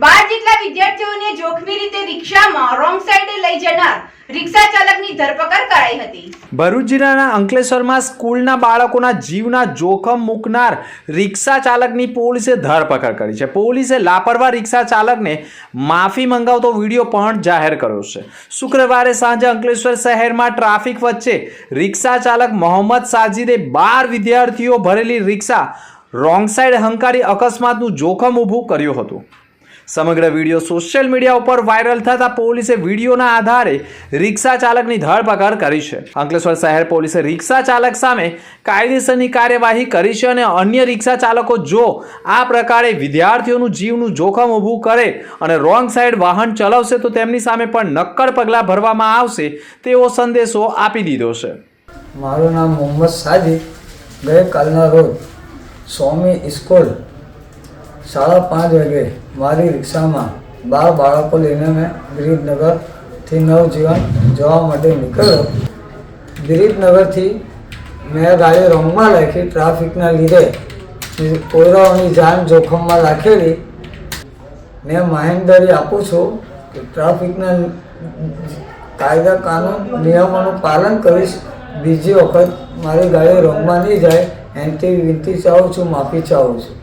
બાર જેટલા વિદ્યાર્થીઓને જોખમી રીતે રિક્ષામાં રોંગ સાઈડે લઈ જનાર રિક્ષા ચાલકની ધરપકડ કરાઈ હતી. ભરૂચ જિલ્લાના અંકલેશ્વરમાં સ્કૂલના બાળકોના જીવના જોખમ મૂકનાર રિક્ષા ચાલકની પોલીસે ધરપકડ કરી છે. પોલીસે લાપરવા રિક્ષા ચાલકને માફી મંગાવતો વીડિયો પણ જાહેર કર્યો છે. શુક્રવારે સાંજે અંકલેશ્વર શહેરમાં ટ્રાફિક વચ્ચે રિક્ષા ચાલક મોહમ્મદ સાજીદે બાર વિદ્યાર્થીઓ ભરેલી રિક્ષા રોંગ સાઈડ હંકારી અકસ્માતનું જોખમ ઊભું કર્યું હતું. સમગ્ર વીડિયો સોશિયલ મીડિયા ઉપર વાયરલ થતા પોલીસે વિડીયોના આધારે રિક્ષા ચાલકની ધરપકડ કરી છે. અંકલેશ્વર શહેર પોલીસે રિક્ષા ચાલક સામે કાયદેસરની કાર્યવાહી કરી છે અને અન્ય રિક્ષા ચાલકો જો આ પ્રકારે વિદ્યાર્થીઓનું જીવનું જોખમ ઊભું કરે અને રોંગ સાઈડ વાહન ચલાવશે તો તેમની સામે પણ નક્કર પગલાં ભરવામાં આવશે તેવો સંદેશો આપી દીધો છે. મારું નામ મોહમ્મદ સાજિદ ગઈકાલના રોજ સ્વામી સ્કૂલ સાડા પાંચ વાગે મારી રિક્ષામાં બાર બાળકો લઈને મેં ગિરીશનગરથી નવજીવન જવા માટે નીકળ્યો. ગિરીશનગરથી મેં ગાડી રોંગમાં રાખી ટ્રાફિકના લીધે કોયરાઓની જાન જોખમમાં રાખેલી. મેં માહિંદરી આપું છું કે ટ્રાફિકના કાયદા કાનૂન નિયમોનું પાલન કરીશ. બીજી વખત મારી ગાડી રોંગમાં નહીં જાય. એનથી વિનંતી ચાહું છું, માફી ચાહું છું.